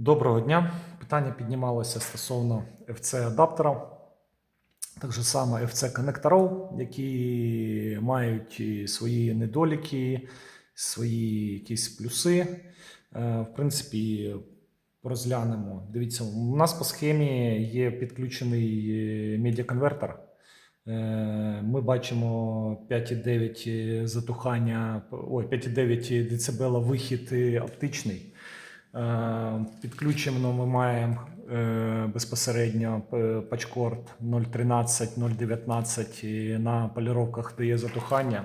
Доброго дня. Питання піднімалося стосовно FC-адаптера, так же само FC-коннекторів, які мають свої недоліки, свої якісь плюси. Е, В принципі, розглянемо. Дивіться, у нас по схемі є підключений е, медіаконвертер. Е, Ми бачимо 5,9 затухання, ой, 5,9 дБ вихід оптичний. Е, Підключено ми маємо е, безпосередньо пачкорд 013, 019 на поліровках, де є затухання.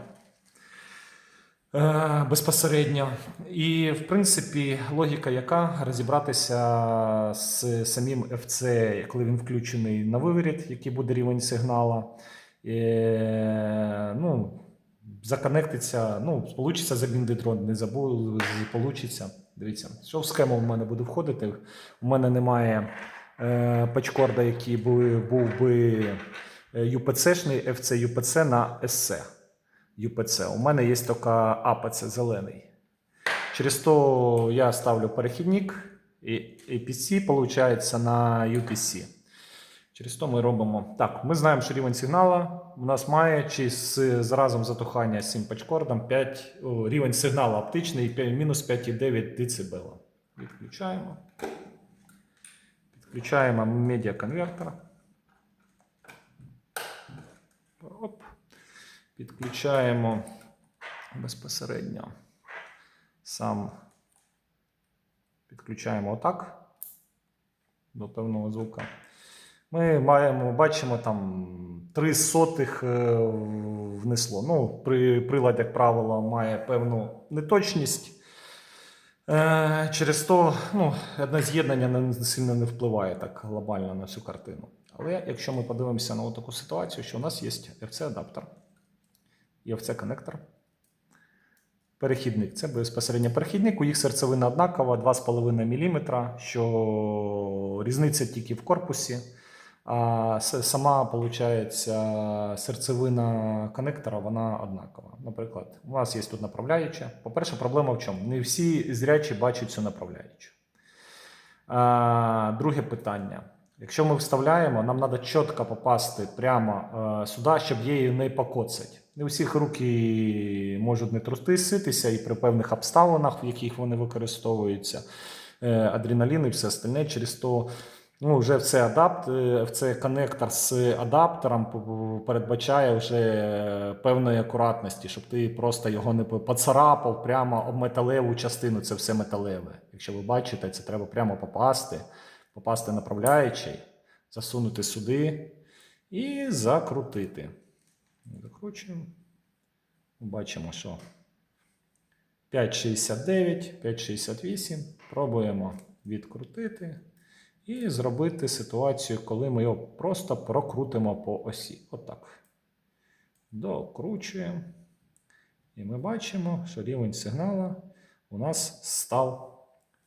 Е, Безпосередньо. І, в принципі, логіка яка розібратися з самим FC, коли він включений на виворіт, який буде рівень сигнала. Е, ну, законектиться, ну, получиться забінди дрон, не забув, получиться. Дивіться, що в схему в мене буде входити. У мене немає е, пачкорда, який був, був би е, UPC-шний, FC UPC на SC. UPC. У мене є тільки APC зелений. Через то я ставлю перехідник і APC, виходить, на UPC. Через то ми робимо. Так, ми знаємо, що рівень сигнала у нас має чи з, з затухання з цим пачкордом 5, о, рівень сигналу оптичний мінус 5,9 дБ. Відключаємо. Підключаємо медіаконвертор. Оп. Підключаємо безпосередньо сам. Підключаємо отак до певного звука. Ми маємо, бачимо там 3 сотих е, внесло. Ну, при, прилад, як правило, має певну неточність. Е, через то ну, одне з'єднання не сильно не впливає так глобально на всю картину. Але якщо ми подивимося на таку ситуацію, що у нас є FC-адаптер і FC-коннектор. Перехідник це безпосереднььо перехідник. У їх серцевина однакова 2,5 мм, що різниця тільки в корпусі. А сама, виходить, серцевина коннектора вона однакова. Наприклад, у вас є тут направляюча. По-перше, проблема в чому? Не всі зрячі бачать цю направляючу. Друге питання. Якщо ми вставляємо, нам треба чітко попасти прямо е, сюди, щоб її не покоцать. Не у всіх руки можуть не труситися і при певних обставинах, в яких вони використовуються, е, адреналін і все остальне. Через то ну, вже це адапт, е, це коннектор з адаптером передбачає вже певної акуратності, щоб ти просто його не поцарапав прямо об металеву частину. Це все металеве. Якщо ви бачите, це треба прямо попасти, попасти направляючий, засунути сюди і закрутити. Закручуємо. Бачимо, що 5,69, 5,68. Пробуємо відкрутити і зробити ситуацію, коли ми його просто прокрутимо по осі. Отак. Докручуємо. І ми бачимо, що рівень сигнала у нас став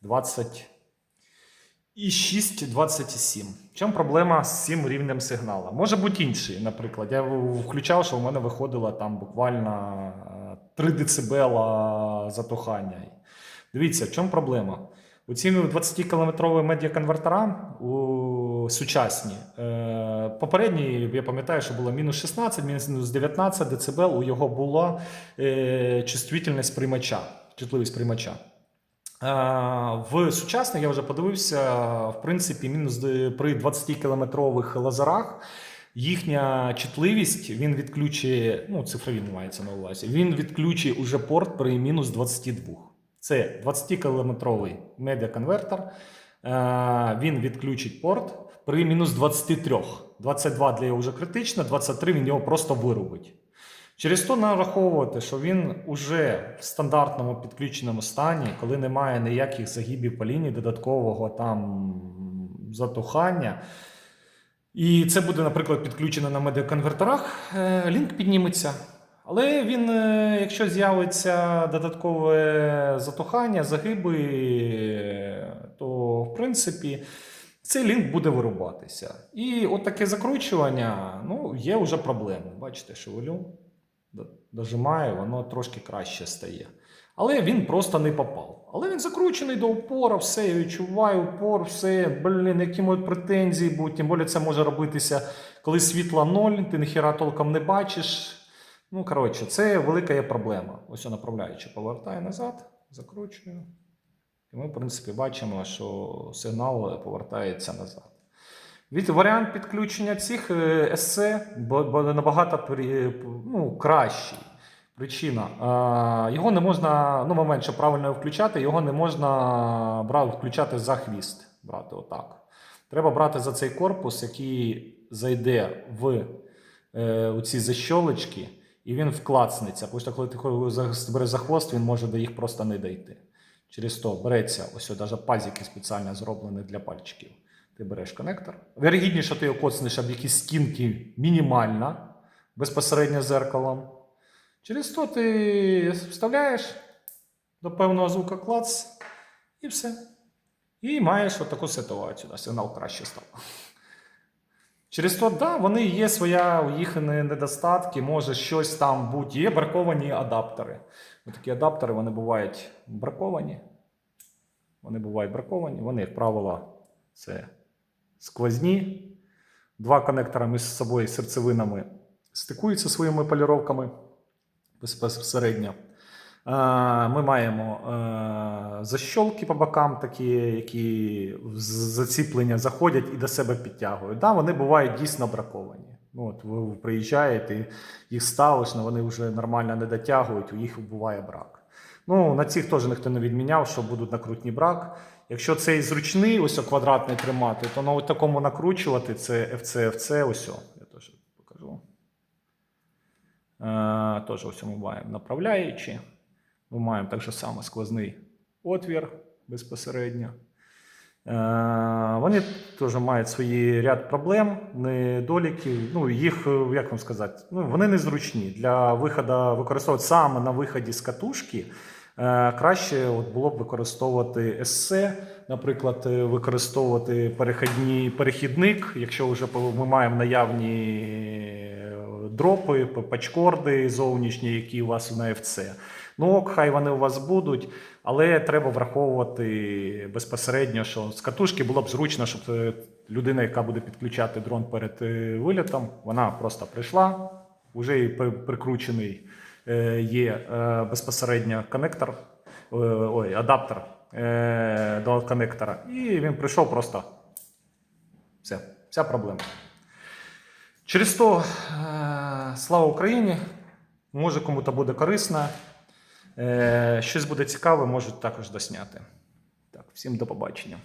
20 і 6,27. В чому проблема з цим рівнем сигнала? Може бути інший, наприклад. Я включав, що в мене виходило там буквально е, 3 дБ затухання. Дивіться, в чому проблема? У ці 20-кілометрові медіаконвертера у сучасні. Е, попередній, я пам'ятаю, що було мінус 16, мінус 19 дБ, у його була е, чувствительність приймача, чутливість приймача. Е, В сучасних я вже подивився, в принципі, мінус при 20-кілометрових лазерах їхня чутливість він відключує, ну, цифрові мається на увазі, він відключує уже порт при мінус 22. Це 20-кілометровий медіаконвертер. Е, Він відключить порт при мінус 23. 22 для його вже критично, 23 він його просто вирубить. Через то нараховувати, що він уже в стандартному підключеному стані, коли немає ніяких загибів по лінії, додаткового там затухання. І це буде, наприклад, підключено на медіаконвертерах, е, лінк підніметься. Але він, е, якщо з'явиться додаткове затухання, загиби, е, то в принципі цей лінк буде вирубатися. І от таке закручування ну, є вже проблеми. Бачите, шевелю, д- дожимаю, воно трошки краще стає. Але він просто не попав. Але він закручений до упора, все, я відчуваю упор, все, блін, які можуть претензії будуть. Тим більше це може робитися, коли світла ноль, ти ніхіра толком не бачиш. Ну, коротше, це велика є проблема. Ось я направляючи, повертаю назад, закручую. І ми, в принципі, бачимо, що сигнал повертається назад. Від варіант підключення цих е, бо набагато ну, кращий. Причина. Його не можна, ну, момент, щоб правильно включати, його не можна включати за хвіст. Брати отак. Треба брати за цей корпус, який зайде в е, у ці защолочки, і він вклацнеться. Тому що коли ти береш за хвост, він може до їх просто не дійти. Через то береться ось навіть пазики спеціально зроблені для пальчиків. Ти береш коннектор. Вірогідніше, ти його коцнеш об якісь стінки мінімально, безпосередньо зеркалом. Через то ти вставляєш до певного звука клац і все. І маєш отаку ситуацію. Сигнал краще став. Через то, да, вони є своя, у їх недостатки, може щось там бути. Є браковані адаптери. Такі адаптери вони бувають браковані. Вони бувають браковані. Вони, як правило, це сквозні. Два коннектора між собою серцевинами стикуються своїми поліровками безпосередньо. Е, Ми маємо е, защолки по бокам, такі, які в заціплення заходять і до себе підтягують. Да, вони бувають дійсно браковані. Ну, от ви приїжджаєте, їх ставиш, але вони вже нормально не дотягують, у їх буває брак. Ну, на цих теж ніхто не відміняв, що будуть накрутні брак. Якщо цей зручний, ось квадратний тримати, то на такому накручувати це FC, FC, ось. Я теж покажу. Е, Теж ось ми маємо направляючі. Ми маємо так само сквозний отвір безпосередньо. Е, Вони теж мають свої ряд проблем, недоліків. Ну, їх, е, як вам сказати, ну, вони незручні. Для виходу використовувати саме на виході з катушки. е, Краще от було б використовувати СС, наприклад, використовувати перехідні, перехідник, якщо вже ми маємо наявні дропи, пачкорди зовнішні, які у вас на FC. Ну, ок, хай вони у вас будуть, але треба враховувати безпосередньо, що з катушки було б зручно, щоб е, людина, яка буде підключати дрон перед е, вилітом, вона просто прийшла, вже і прикручений е, є безпосередньо коннектор, ой, адаптер до коннектора, і він прийшов просто. Все, вся проблема. Через то, слава Україні, може кому-то буде корисно. Е, щось буде цікаве, можуть також досняти. Так, всім до побачення.